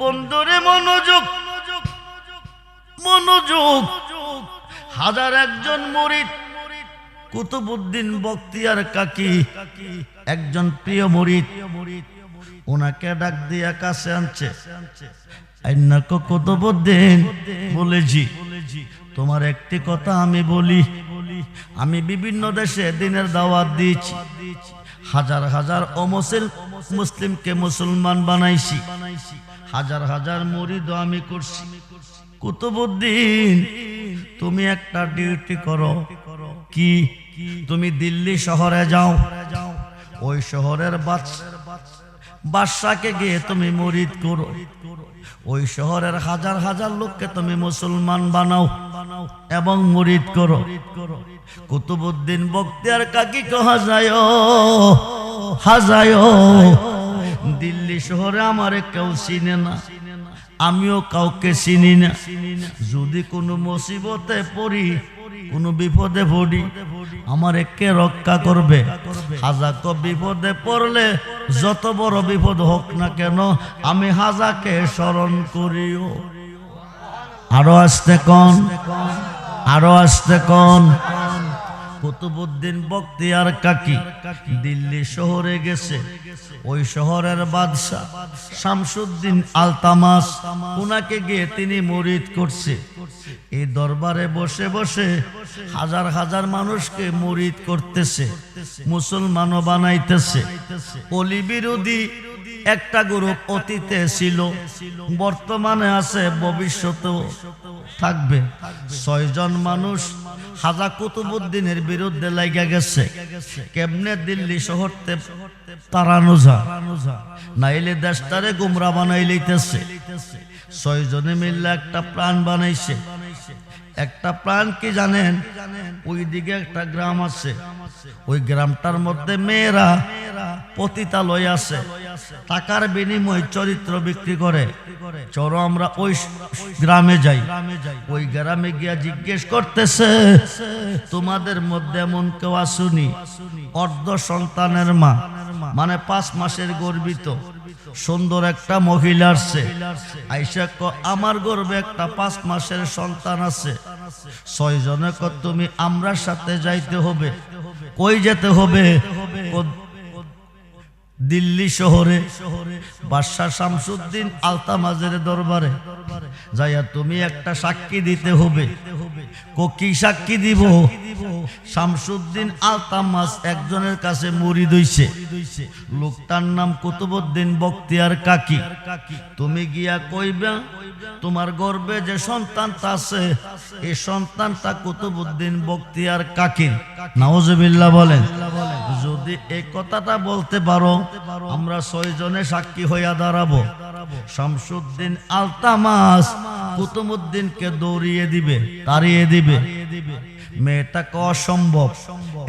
বন্ধুরে মনোযোগ মনোযোগ। হাজার একজন মরিদ কুতুবুদ্দিন বক্তিয়ার কাকি, একজন প্রিয় মরিদ। ওনাকে ডাক দিয়া কাছে আনছে। কুতুবুদ্দিন বলেছি তোমার একটি কথা আমি বলি। আমি বিভিন্ন দেশে দিনের দাওয়াত দিয়েছি। হাজার হাজার অমসেল মুসলিমকে মুসলমান বানাইছি। হাজার হাজার মরিদ আমি করছি। কুতুবুদ্দিন তুমি একটা ডিউটি করো। কি? তুমি দিল্লি শহরে যাও। ওই শহরের বাদশাকে গিয়ে তুমি মরিদ করো। ওই শহরের হাজার হাজার লোককে তুমি মুসলমান বানাও এবং মরিদ করো। কুতুবুদ্দিন বক্তিয়ার কাকি কহা যায় হাজায়। দিল্লি শহরে আমারে কেউ চিনে না, আমিও কাউকে চিনি না। যদি কোনো মুসিবতে পড়ি কোনো বিপদে পড়ি, আমার একে রক্ষা করবে। হাজাক বিপদে পড়লে যত বড় বিপদ হোক না কেন, আমি হাজাকে স্মরণ করিও। আরও আসতে কন, আরও আসতে কন। কুতুবুদ্দিন বক্তিয়ার কাকি দিল্লি শহরে গেছে। ওই শহরের বাদশাহ শামসুদ্দিন আলতামাস, উনাকে গিয়ে তিনি মরিদ করছে। এই দরবারে বসে বসে হাজার হাজার মানুষকে মরিদ করতেছে, মুসলমানও বানাইতেছে। অলি বিরোধী একটা গ্রুপ অতীতে ছিল, বর্তমানে আছে, ভবিষ্যতেও থাকবে। ছয়জন মানুষ হাজা কুতুবুদ্দিনের বিরুদ্ধে লাগা গেছে। কেমনে দিল্লি শহরতে তারানো যা নাইলে দেশটারে গুমরা বানাই লইতেছে। ছয়জনে মিললে একটা প্রাণ বানাইছে। একটা প্রাণ কি জানেন? ওই দিকে একটা গ্রাম আছে। ওই গ্রামটার মধ্যে মেয়েরা পতিতালয় আছে। টাকার বিনিময় চরিত্র বিক্রি করে। চলো আমরা ওই গ্রামে যাই। ওই গ্রামে গিয়া জিজ্ঞেস করতেছে, তোমাদের মধ্যে এমন কেউ আসুনি অর্ধ সন্তানের মা। মানে পাঁচ মাসের গর্বিত। সুন্দর একটা মহিলা আসছে। আইসা ক- আমার গর্বে একটা পাঁচ মাসের সন্তান আছে। ছয় জনে তুমি আমরার সাথে যাইতে হবে। কই যেতে হবে? দিল্লি শহরে, বাদশাহ শামসুদ্দিন আলতামাজের দরবারে, যাইয়া তুমি একটা সাক্ষী দিতে হবে। কো সাক্ষী দিব? শামসুদ্দিন আলতামাজ একজনের কাছে মুড়ি দইছে। লোকটার নাম কুতুবুদ্দিন বক্তিয়ার কাকি। তুমি গিয়া কইবা তোমার গর্বে যে সন্তানটা আছে, এই সন্তানটা কুতুবুদ্দিন বক্তিয়ার কাকির নাওজবিল্লাহ বলেন। যদি এই কথাটা বলতে পারো, আমরা ছয়জনে সাক্ষী হইয়া দাঁড়াবো। শামসুদ্দিন আলতামাস কুতুবুদ্দিনকে দৌড়িয়ে দিবে, তাড়িয়ে দিবে। মেয়েটাকে অসম্ভব?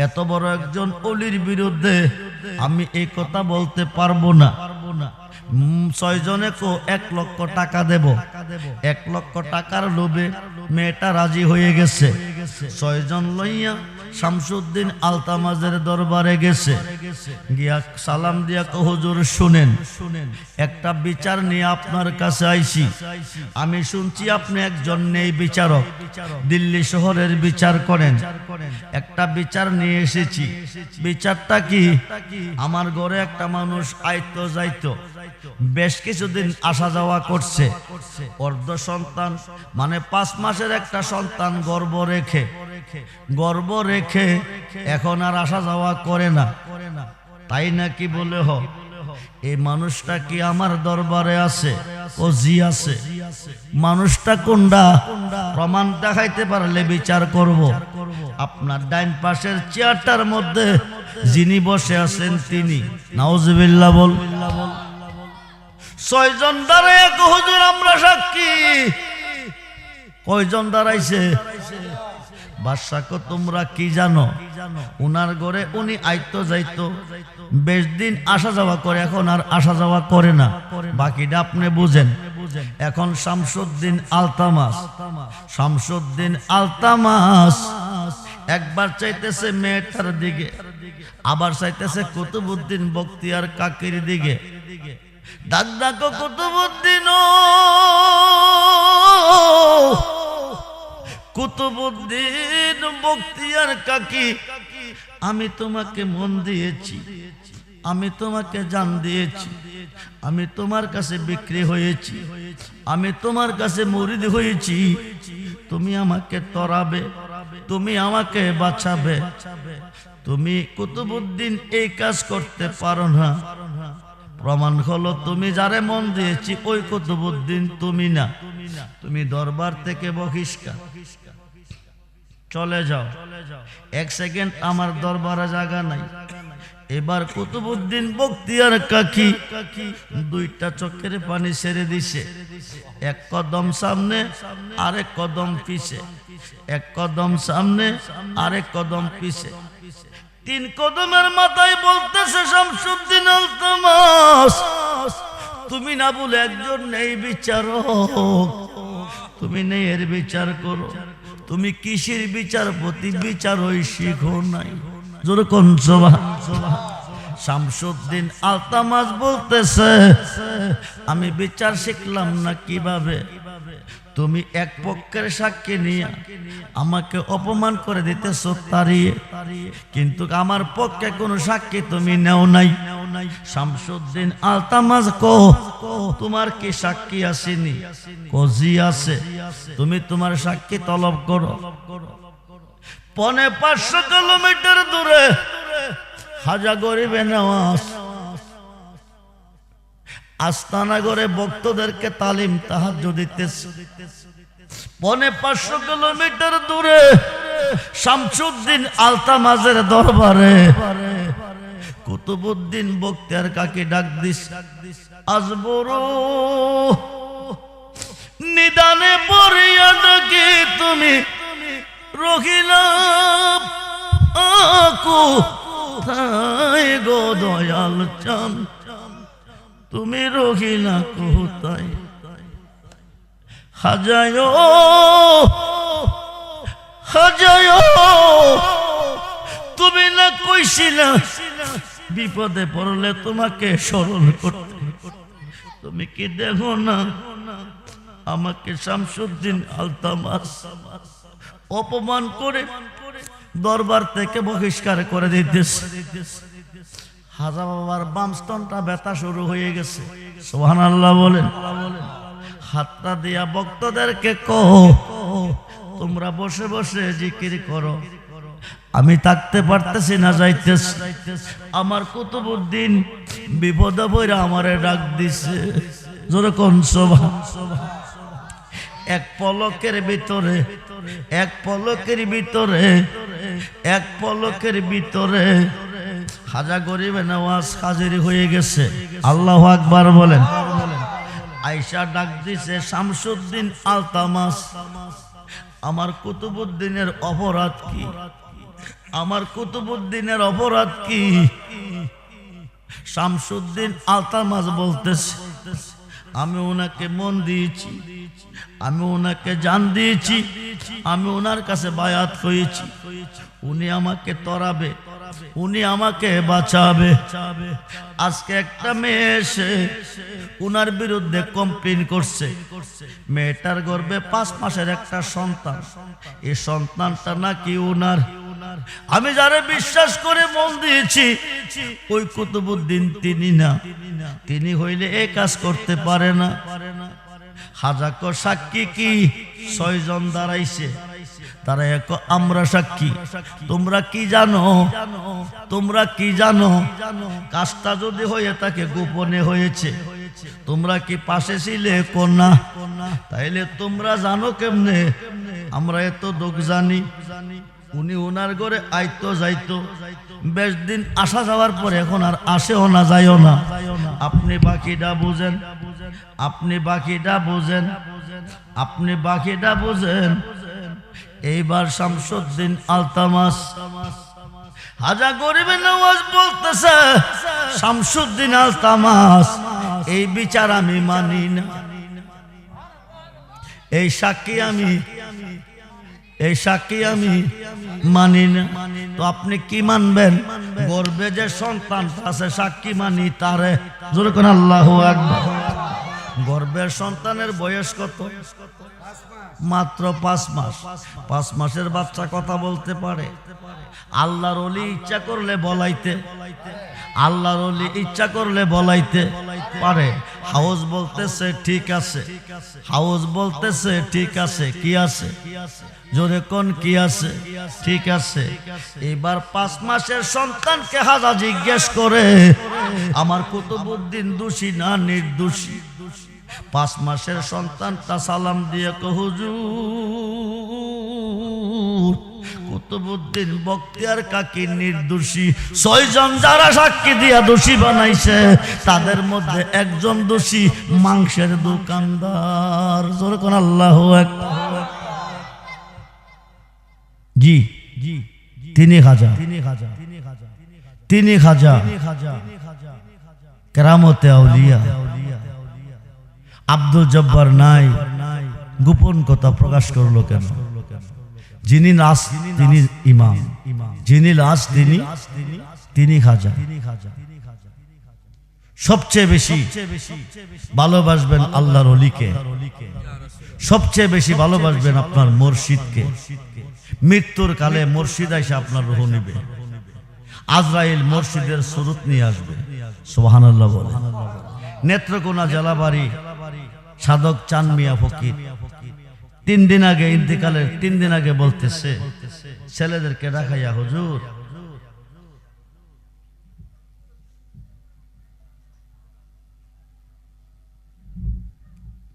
এত বড় একজন অলির বিরুদ্ধে আমি এই কথা বলতে পারব না। ছয়জনে কো এক লক্ষ টাকা দেব। এক লক্ষ টাকার লোভে মেয়েটা রাজি হয়ে গেছে। ছয়জন লইয়া শামসুদ্দিন আলতামাজের দরবারে গেছে। গিয়া সালাম দিয়া কো হুজুর, শুনেন। একটা বিচার নিয়ে আপনার কাছে আইছি। আমি শুনছি আপনি একজন নেই বিচারক। দিল্লি শহরের বিচার করেন। একটা বিচার নিয়ে এসেছি। বিচারটা কি? আমার ঘরে একটা মানুষ আইতো যাইতো। বেশ কিছুদিন আসা যাওয়া করছে। অর্ধ সন্তান মানে পাঁচ মাসের একটা সন্তান গর্ব রেখে। গর্ব রেখে এখন আর আসা যাওয়া করে না। তাই নাকি বলে হ? এই মানুষটা কি আমার দরবারে আছে? ও জি আছে। মানুষটা কোনটা প্রমাণ দেখাইতে পারলে বিচার করব। আপনার ডাইন পাশের চেয়ারটার মধ্যে যিনি বসে আছেন তিনি। নাউজবিল্লাহ বল। ছয়জন দাঁড়ায় হুজুর আমরা সাক্ষী। কয়জন দাঁড়াইছে? বাদশাকে তোমরা কি জানো? উনার ঘরে উনি আইতো যাইতো। বেশ দিন আসা যাওয়া করে, এখন আর আসা যাওয়া করে না। বাকিটা আপনি বুঝেন। এখন শামসুদ্দিন আলতামাস। শামসুদ্দিন আলতামাস। একবার চাইতেছে মেয়েটার দিকে, আবার চাইতেছে কুতুবুদ্দিন বক্তিয়ার কাকির দিকে। দাদাকে কুতুবুদ্দিন। বুদ্দিন কুতুবুদ্দিন বক্তিয়ার কাকি, আমি তোমাকে মন দিয়েছি, আমি তোমাকে জান দিয়েছি, আমি তোমার কাছে বিক্রি হয়েছি, আমি তোমার কাছে মরিদ হয়েছি, তুমি আমাকে তরাবে, তুমি আমাকে বাঁচাবে, তুমি কুতুবুদ্দিন এই কাজ করতে পারো না। প্রমাণ হলো তুমি যারে মন দিয়েছি, ওই কুতুবুদ্দিন তুমি না। তুমি দরবার থেকে বহিষ্কার। চলে যাও। এক সেকেন্ড আমার দরবারে জায়গা নাই। এবার কুতুবুদ্দিন বক্তিয়ার কাকি দুইটা চোখের পানি ছেড়ে দিছে। এক কদম সামনে, আরেক কদম পিছে। এক কদম সামনে, আরেক কদম পিছে। তিন কদমের মাথায় বলতেছে শামসুদ্দিন তুমি না বলে একজন নেই বিচার তুমি নেই এর বিচার করো। তুমি কিসের বিচারপতি? বিচার ওই শিখো নাই। জোর কোন সভা শামসুদ্দিন আলতামাজ বলতেছে, আমি বিচার শিখলাম না কীভাবে? তুমি এক পক্ষের সাক্ষী নিয়ে আমাকে অপমান করে দিতেছ তাড়িয়ে কিন্তু আমার পক্ষে কোনো সাক্ষী তুমি নেও নাই। শামসুদ্দিন আলতামাজ কো, তোমার কি সাক্ষী আসেনি? কজি আছে। তুমি তোমার সাক্ষী তলব করো। পনে পাঁচশো কিলোমিটার দূরে হাজা গরিবে নেওয়াস আস্তানাগরে ভক্তদেরকে তালিম তাহাজ দিতেছে। পনে পাঁচশো কিলোমিটার দূরে শামসুদ্দিন আলতামাজের দরবারে কুতুবুদ্দিন বক্তিয়ার কাকে ডাক দিস আজ বড় নিদানে পড়িয়া ডাকে তুমি রহিলাম আকু? কোথায় গো দয়াল চান তুমি রহিলা কোথায়? হাজায় হাজায়, তুমি না কইছিলা বিপদে পড়লে তোমাকে স্মরণ করতে। তুমি কি দেখো না আমাকে শামসুদ্দিন আলতামাস অপমান করে দরবার থেকে বহিষ্কার করে দিতেছে। হাজা বাবার বামস্তনটা ব্যথা শুরু হয়ে গেছে। সোহান আল্লাহ বলেন, হাতটা দিয়া ভক্তদেরকে কহ, তোমরা বসে বসে জিকির করো। আমি থাকতে পারতেছি না, যাইতেছি। আমার কুতুবুদ্দিন বিপদ বইরা আমারে ডাক দিছে। জোরে কোন সভা? এক পলকের ভিতরে, এক পলকের ভিতরে এক পলকের ভিতরে হাজা গরিবে নওয়াজ হাজির হয়ে গেছে। আল্লাহ আকবার বলেন। আয়সা ডাক দিছে, শামসুদ্দিন আলতামাস, আমার কুতুবুদ্দিনের অপরাধ কি? আমার কুতুবুদ্দিনের অপরাধ কি? শামসুদ্দিন আলতামাজ বলতেছে, আমি ওনাকে মন দিয়েছি। আমি ওনাকে জান দিয়েছি, আমি ওনার কাছে বায়াত হয়েছি উনি আমাকে তরাবে, উনি আমাকে বাঁচাবে। আজকে একটা মেয়ে এসে উনার বিরুদ্ধে কমপ্লেন করছে। মেয়েটার গর্বে পাঁচ মাসের একটা সন্তান। এই সন্তানটা নাকি উনার। আমি যারে বিশ্বাস করে মন দিয়েছি, ওই কুতুবুদ্দিন তিনি না। তিনি হইলে এ কাজ করতে পারে না। হাজাক সাক্ষী কি? ছয়জন দাঁড়াইছে। তারা এক, আমরা সাক্ষী। তোমরা কি জানো? তোমরা কি জানো? কাজটা যদি হয়ে থাকে, গোপনে হয়েছে। তোমরা কি পাশে ছিলে, কন্যা? তাইলে তোমরা জানো কেমনে? আমরা এত দুঃখ জানি। উনি ওনার ঘরে আইতো যাইতো। বেশ দিন আসা যাওয়ার পরে এখন আর আসেও না যাইও না। আপনি বাকিটা বুঝেন। আপনি বাকিটা বুঝেন। আপনি বাকিটা বুঝেন। এইবার শামসুদ্দিন আলতামাস। হাজা গরিবের নওয়াজ বলতেছে, শামসুদ্দিন আলতামাস, এই বিচার আমি মানি না। এই সাক্ষী আমি, এই সাক্ষী আমি মানি না। তো আপনি কি মানবেন? গর্বে যে সন্তান আছে, সাক্ষী মানি তারে। জোরে কোন, আল্লাহ একবার গর্ভের সন্তানের বয়স কত? মাত্র পাঁচ মাস। পাঁচ মাসের বাচ্চা কথা বলতে পারে। আল্লাহর অলি ইচ্ছা করলে বলাইতে। আল্লাহর অলি ইচ্ছা করলে বলাইতে পারে। হাউস বলতেছে, ঠিক আছে। হাউস বলতেছে, ঠিক আছে। কি আছে? জোরে কোন কি আছে? ঠিক আছে। এবার পাঁচ মাসের সন্তানকে হাজা জিজ্ঞেস করে, আমার কুতুবুদ্দিন দোষী না নির্দোষী? পাঁচ মাসের সন্তানটা সালাম দিয়ে কহুজুর কুতুবুদ্দিন বক্তিয়ার কাকি নির্দোষী। ছয়জন যারা সাক্ষী দিয়া দোষী বানাইছে, তাদের মধ্যে একজন দোষী মাংসের দোকানদার। জোরে আল্লাহ জি জি তিনি খাজা। তিনি খাজা। তিনি খাজা। কেরামতে আউলিয়া। আব্দুল জব্বার নাই। গোপন কথা প্রকাশ করল কেন? যিনি নাস তিনি ইমাম। যিনি লাশ, তিনি তিনি খাজা। সবচেয়ে বেশি ভালোবাসবেন আল্লাহর অলিকে। সবচেয়ে বেশি ভালোবাসবেন আপনার মুর্শিদকে। মৃত্যুর কালে মুর্শিদ এসে আপনার রুহ নিবে। আজরাইল মুর্শিদের সুরুত নিয়ে আসবে। সোহান আল্লাহ বলে। নেত্রকোনা জেলাবাড়ি সাধক চান মিয়া ফকির। তিন দিন আগে ইন্তেকালের তিন দিন আগে বলতেছে, ছেলেদেরকে রাখাইয়া, হুজুর।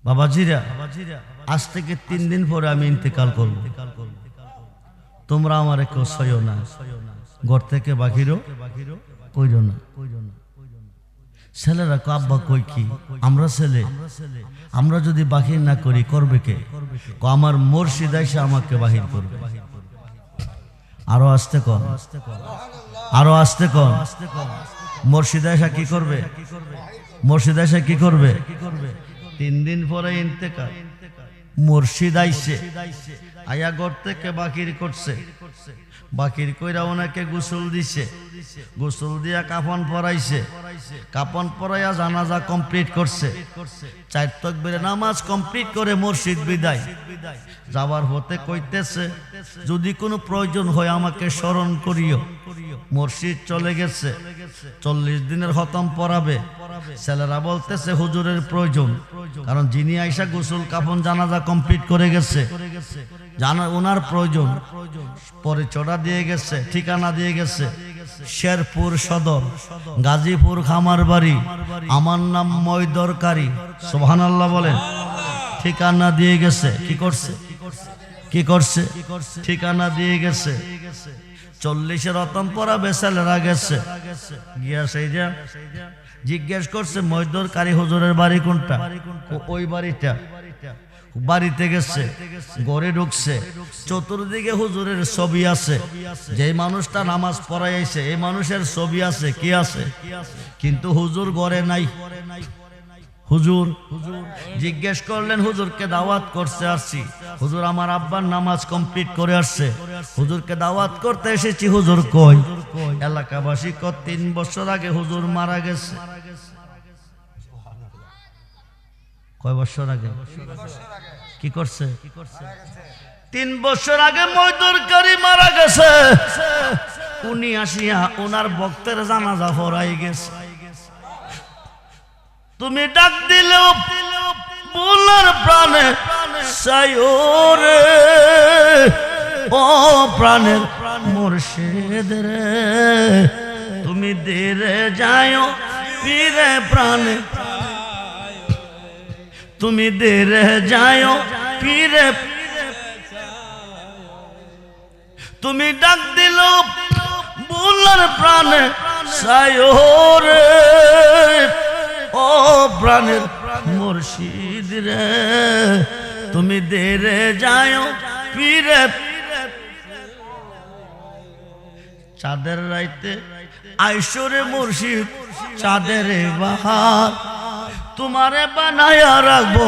বাবাজিরা, আজ থেকে তিন দিন পরে আমি ইন্তেকাল করব। তোমরা আমার কেউ সয় না। ঘর থেকে বাকিরও কইরো না। ছেলেরা কো আব্বা কই কি? আমরা ছেলে। আমরা যদি বাহির না করি, করবে কে? আমার মুর্শিদ এসে আমাকে বাহির করবে। আরও আসতে কম আরও আসতে কম মুর্শিদ এসা কি করবে? মুর্শিদ এসা কি করবে? তিন দিন পরে ইন্তেকাল। মুর্শিদ আইসে। আয়া ঘর থেকে বাকির করছে। বাকির কইরা ওনাকে গোসল দিছে। গোসল দিয়া কাফন পরাইছে। কাফন পরাইয়া জানাজা কমপ্লিট করছে। চার নামাজ কমপ্লিট করে মুর্শিদ বিদায়। যাবার হতে কইতেছে, যদি কোনো প্রয়োজন হয় আমাকে স্মরণ করিও। মুর্শিদ চলে গেছে, চল্লিশ দিনের হতম পড়াবে। ছেলেরা বলতেছে, হুজুরের প্রয়োজন। কারণ যিনি আইসা গোসল কাফন জানাজা কমপ্লিট করে গেছে, জানা ওনার প্রয়োজন। পরে চড়া দিয়ে গেছে, ঠিকানা দিয়ে গেছে। শেরপুর সদর, গাজীপুর খামার বাড়ি আমার নাম মই দরকারি সোহান আল্লাহ বলেন। ঠিকানা দিয়ে গেছে। কি করছে? কি করছে? ঠিকানা দিয়ে গেছে। চল্লিশে রতন পরা বেসালেরা গেছে। গিয়া সেই যে জিজ্ঞেস করছে মৈদর কারি হুজুরের বাড়ি কোনটা? ওই বাড়িটা। বাড়িতে গেছে, ঘরে ঢুকছে, চতুর্দিকে হুজুরের ছবি আছে। যে মানুষটা নামাজ পড়াইছে, এই মানুষের ছবি আছে, কি আছে? কিন্তু হুজুর ঘরে নাই। হুজুর, জিজ্ঞেস করলেন, হুজুরকে দাওয়াত করতে আসছি। হুজুর আমার আব্বার নামাজ কমপ্লিট করে আসছে। হুজুরকে দাওয়াত করতে এসেছি। হুজুর কই? এলাকাবাসী ক তিন বছর আগে হুজুর মারা গেছে। কয় বছর আগে? কি করছে? তিন বছর আগে মজদুরকারী মারা গেছে। উনি আসিয়া ওনার ভক্তের জানাজা হরাই গেছে। তুমি ডাক দিলেও বলার প্রাণে সায়োরে ও প্রাণের মুর্শিদ তুমি ধীরে যাও ফিরে প্রাণে তুমি ধীরে যাও ফিরে তুমি ডাক দিল, বলার প্রাণে সায়োরে ও প্রাণের মুর্শিদ রে, তুমি দেরে যাও ফিরে। চাঁদের রাইতে আইসরে মুর্শিদ, চাঁদের বাহার। তোমারে বানায়া রাখব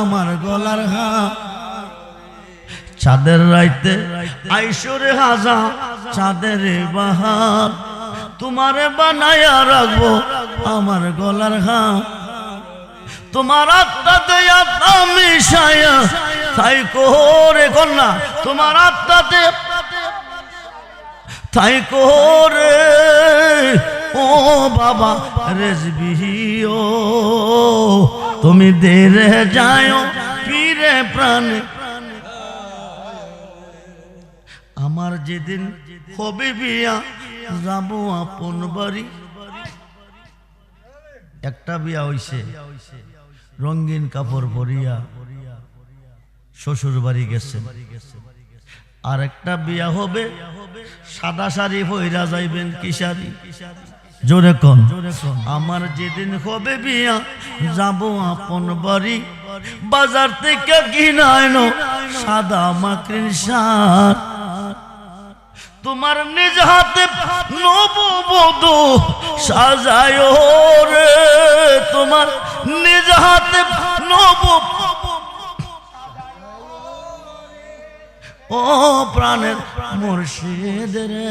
আমার গলার হাত চাঁদের রাইতে আইসরে হাজা, চাঁদের বাহার। তোমারে বানায়া রাখব আমার গলার হাত তোমার আত্মা মিশায়া, তাই কোরে কন্যা, তোমার আত্মাতে তাই কোরে ও বাবা রেজবিও তুমি দেরে যায়, ফিরে প্রাণে। আমার যেদিন হবে বিয়া, যাব আপন বাড়ি। একটা বিয়া হইছে, রঙিন কাপড় পরিয়া শ্বশুর বাড়ি গেছে। আর একটা বিয়া হবে, সাদা শাড়ি পইরা যাইবেন কি শাড়ি জোরে কন। আমার যেদিন হবে বিয়া যাব আপন বাড়ি। বাজার থেকে কিনাইন সাদা মাকড়িন সার তোমার নিজ হাতে নববধূ সাজায় রে। তোমার নিজ হাতে নব ও প্রাণের মুর্শিদ রে,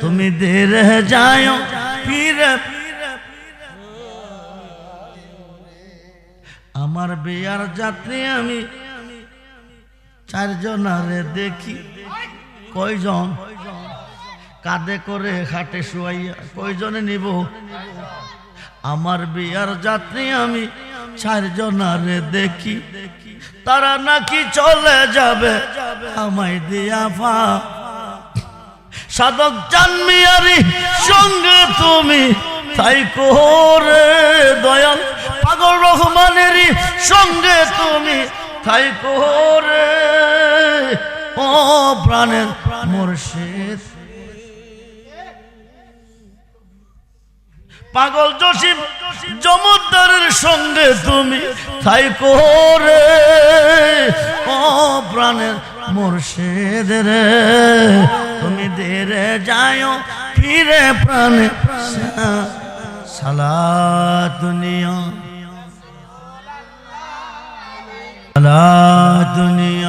তুমি দেরে যায়, ফিরে। আমার বিয়ার যাত্রী আমি চারজনারে দেখি। কয়জন? কাঁধে করে খাটে শুয়াইয়া কয়জনে নিব? আমার বিয়ার যাত্রী আমি চারজনারে দেখি। তারা নাকি চলে যাবে? আমায় দিয়া ফা। সাধক জানমিয়ারি, সঙ্গে তুমি তাই কোরে দয়াল। পাগল রহমানেরই সঙ্গে তুমি তাই কোরে ও প্রাণের মুর্শিদ। পাগল জসিম জমদ্দারের সঙ্গে তুমি তাই করে ও প্রাণের মুর্শিদ তুমি দেরে যায় ফিরে প্রাণে সালা দুনিয়া সালা দুনিয়া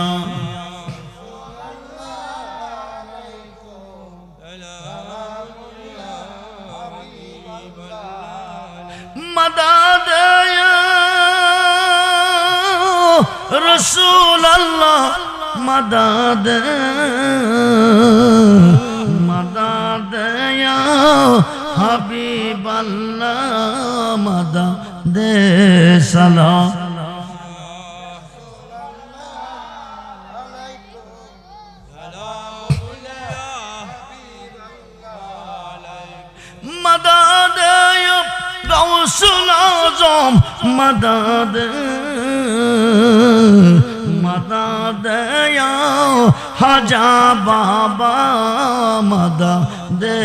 رسول الله مدد مدد يا حبيب الله مدد سلام مدد يا غوث الأعظم مدد দয়া হাজা বাবা মদ দে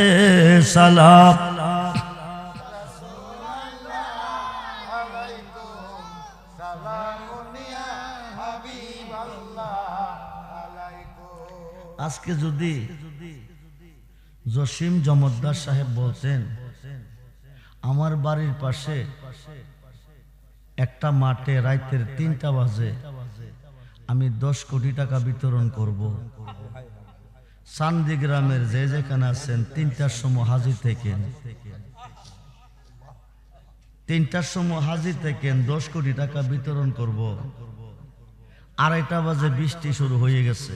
আজকে যদি জসিম জমদ্দার সাহেব বলতেন, আমার বাড়ির পাশে একটা মাঠে রাইতের তিনটা বাজে আমি দশ কোটি টাকা বিতরণ করব। সান্দি গ্রামের যে যেখানে আছেন, তিনটার সময় হাজির থেকে তিনটার সময় হাজির থেকে দশ কোটি টাকা বিতরণ করব। আড়াইটা বাজে বৃষ্টি শুরু হয়ে গেছে।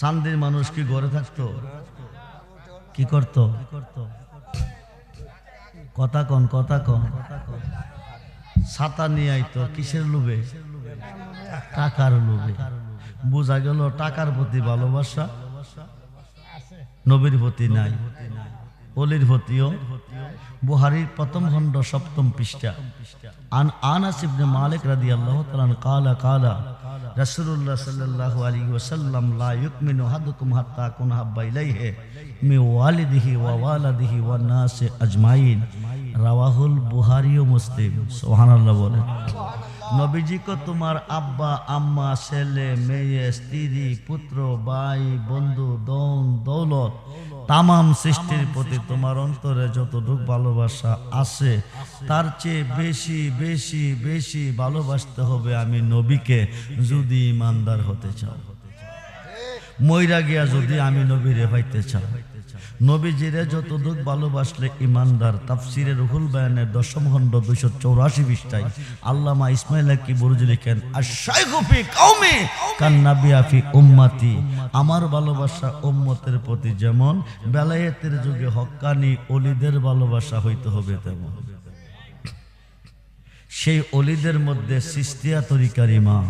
সান্দির মানুষ কি ঘরে থাকতো? কি করতো? কথা কন কথা কন। ছাতা নিয়ে আইতো, কিসের লোভে? টাকার লোভে। বোঝা গেল টাকার প্রতি ভালোবাসা নবীর প্রতি নাই, অলির প্রতিও। বুহারির প্রথম খণ্ড সপ্তম পৃষ্ঠা। আন আনাস ইবনে মালিক রাদিয়াল্লাহু তাআলা কালা কালা, রাসূলুল্লাহ সাল্লাল্লাহু আলাইহি ওয়াসাল্লাম, লা ইউমিনু হাদুকুম হাত্তা কুন হাব্বা ইলাইহি মি ওয়ালিদিহি ওয়া ওয়ালাদিহি ওয়ান নাস আজমাইন। রাওয়াহুল বুহারি ও মুসলিম, সুবহানাল্লাহ বলেন। নবীজি কো তোমার আব্বা, আম্মা, ছেলে, মেয়ে, স্ত্রী, পুত্র, ভাই, বন্ধু দন দৌলত, তামাম সৃষ্টির প্রতি তোমার অন্তরে যতটুক ভালোবাসা আছে, তার চেয়ে বেশি বেশি বেশি ভালোবাসতে হবে আমি নবীকে যদি ইমানদার হতে চাও। মইরা গিয়া যদি আমি নবীরে পাইতে চাও। নবীজিরে যত দুঃখ ভালোবাসলে ইমানদার, তাফসিরে রুহুল বায়ানের দশম খণ্ড দুইশো চৌরাশি পৃষ্ঠায় আল্লামা ইসমাইল কি বুরুজ লিখেন আর শাইখুফি কওমি কান্নাবিয়াফি উম্মাতি। আমার ভালোবাসা উম্মতের প্রতি যেমন বেলায়েতের যুগে হক্কানি অলিদের ভালোবাসা হইতে হবে তেমন। সেই অলিদের মধ্যে সিস্তিয়া তরিকার ইমাম,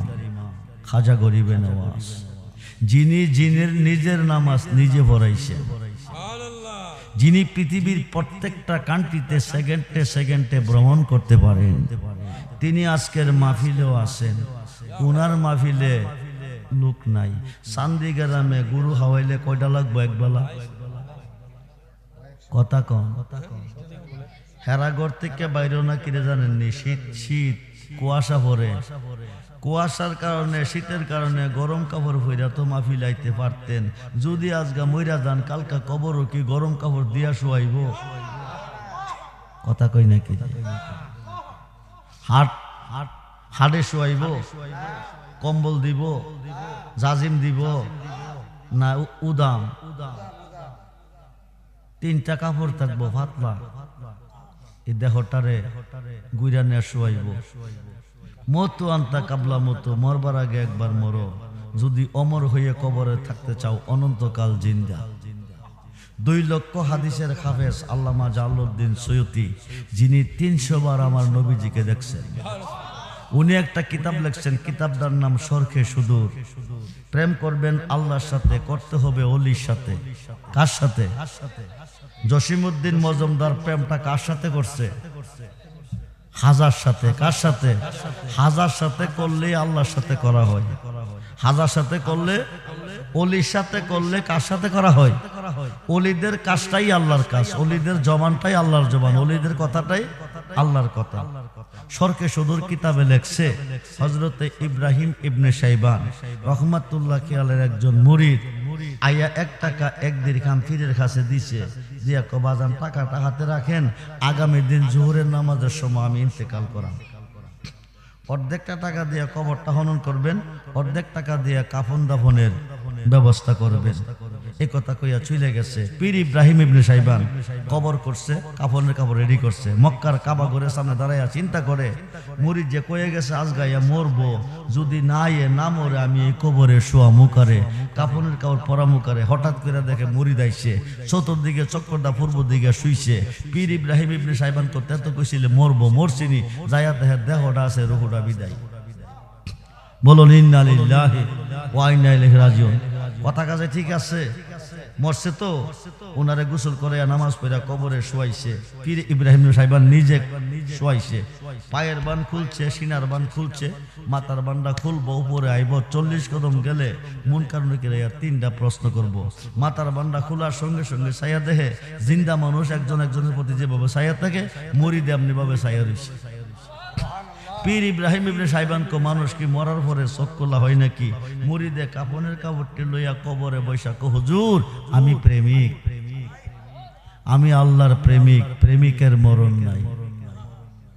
খাজা গরিবে নওয়াজ। যিনি জিনের নিজের নামাজ নিজে পড়াইছেন। যিনি পৃথিবীর প্রত্যেকটা কান্ট্রিতে সেকেন্ডে সেকেন্ডে ভ্রমণ করতে পারেন। তিনি আজকের মাহফিলেও আছেন। উনার মাহফিলে লোক নাই। সান্দি গ্রামে গুরু হাওয়াইলে কয়টা লাগবো একবেলা? কথা কম হেরাগড় থেকে বাইরেও না কিনে জানেননি? শীত শীত, কুয়াশা পরে কুয়াশার কারণে, শীতের কারণে গরম কাপড় ফইরা তো মাফি লাইতে পারতেন। যদি আজগা মইরা যান, কালকা কবরও কি গরম কাপড় দিয়া শুয়াইব? কথা কই নাকি? হাট হাট হাড়ে শুয়াইব? কম্বল দিব? জাজিম দিব? না উদাম? তিনটা কাপড় থাকব, ফাতলা। এই দেহটারে গুইরা নিয়ে শুয়াইব। মতো আন্তা কাবলা মতো, মরবার আগে একবার মরো। যদি অমর হয়ে কবরে থাকতে চাও, অনন্তকাল জিন্দা। দুই লক্ষ হাদিসের হাফেজ আল্লামা জালুদ্দিন সৈয়দি, যিনি তিনশো বার আমার নবীজিকে দেখছেন। উনি একটা কিতাব লিখছেন, কিতাবটার নাম সরখে সুদূর। প্রেম করবেন আল্লাহর সাথে, করতে হবে অলির সাথে। কার সাথে? জসিমউদ্দিন মজুমদার প্রেমটা কার সাথে করছে? হাজার সাথে, কার সাথে? হাজার সাথে করলে আল্লাহর সাথে করা হয়। হাজার সাথে করলে অলির সাথে করলে কার সাথে করা হয়? অলিদের কাজটাই আল্লাহর কাজ, অলিদের জবানটাই আল্লাহর জবান, অলিদের কথাটাই আল্লাহর কথা। সরকে সুদূর কিতাবে লেখছে হজরতে ইব্রাহিম ইবনে সাইবান রহমাতুল্লাহ খেয়ালের একজন মুরিদ আইয়া এক টাকা এক দিরখাম ফিরের কাছে দিছে। দিয়া কবাজান টাকাটা হাতে রাখেন, আগামী দিন জোহরের নামাজের সময় আমি ইন্তেকাল করাম। অর্ধেকটা টাকা দিয়ে কবরটা হনন করবেন, অর্ধেক টাকা দিয়ে কাফন দাফনের ব্যবস্থা করবেন। এই কথা কইয়া চলে গেছে। পীর ইব্রাহিম ইবনে সাইবান কবর করছে, কাফনের কাপড় রেডি করছে। মক্কার কাবা করে সামনে দাঁড়াইয়া চিন্তা করে, মুরিদ যে কয়ে গেছে আজ গাইয়া মরবো, যদি না এ না মরে আমি এই কবরে শোয়া মুখারে কাফনের কাপড় পরা মুখারে হঠাৎ করে দেখে মুরিদ আইছে। চতুর্দিকে চক্করটা পূর্ব দিকে শুইছে। পীর ইব্রাহিম ইবনে সাইবান করতে এত কইছিলে মরবো মরছিনি যাইয়া দেখে দেহটা আছে, রুহুটা বিদায়। বলুন ইন্না লিল্লাহি ওয়া ইন্না ইলাইহি রাজিউন। কথা কাজে ঠিক আছে। মরছে তো ওনারে গোসল করে নামাজ পড়া কবরে শোয়াইছে। পীর ইব্রাহিম সাহেবান নিজে শোয়াইছে। পায়ের বান খুলছে, সিনার বান খুলছে মাতার বানটা খুলবো, উপরে আইব, চল্লিশ কদম গেলে মন কারণে কিরে তিনটা প্রশ্ন করব। মাতার বান্ডা খোলার সঙ্গে সঙ্গে সায়া দেহে জিন্দা মানুষ একজন একজনের প্রতি যেভাবে সায়া থাকে, মরিদে এমনি ভাবে সাইয়া রয়েছে পীর ইব্রাহিম ইবনে সাইবানকে মানুষ কি মরার পরে চক্কলা হয় নাকি? মুড়িদে কাপনের কাপড়টি লইয়া কবরে বৈশাখ হুজুর, আমি প্রেমিক। আমি আল্লাহর প্রেমিক। প্রেমিকের মরণ নাই।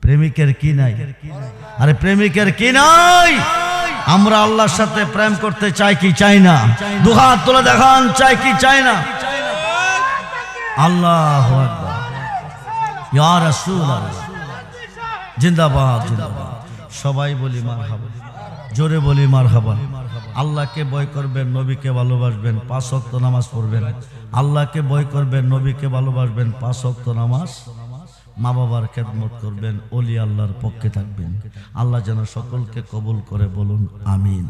প্রেমিকের কি নাই? আরে প্রেমিকের কি নাই? আমরা আল্লাহর সাথে প্রেম করতে চাই কি চাই না? দুহাত তুলে দেখান, চাই কি চাই না? আল্লাহ জিন্দাবাদ জিন্দাবাদ। সবাই বলি মার হাবা জোরে বলি মার হাবা আল্লাহকে বয় করবেন, নবীকে ভালোবাসবেন, পাঁচ অক্ত নামাজ পড়বেন। আল্লাহকে বয় করবেন, নবীকে ভালোবাসবেন, পাঁচ অক্ত নামাজ। মা বাবার খেদমত করবেন অলি আল্লাহর পক্ষে থাকবেন। আল্লাহ যেন সকলকে কবুল করে বলুন, আমিন।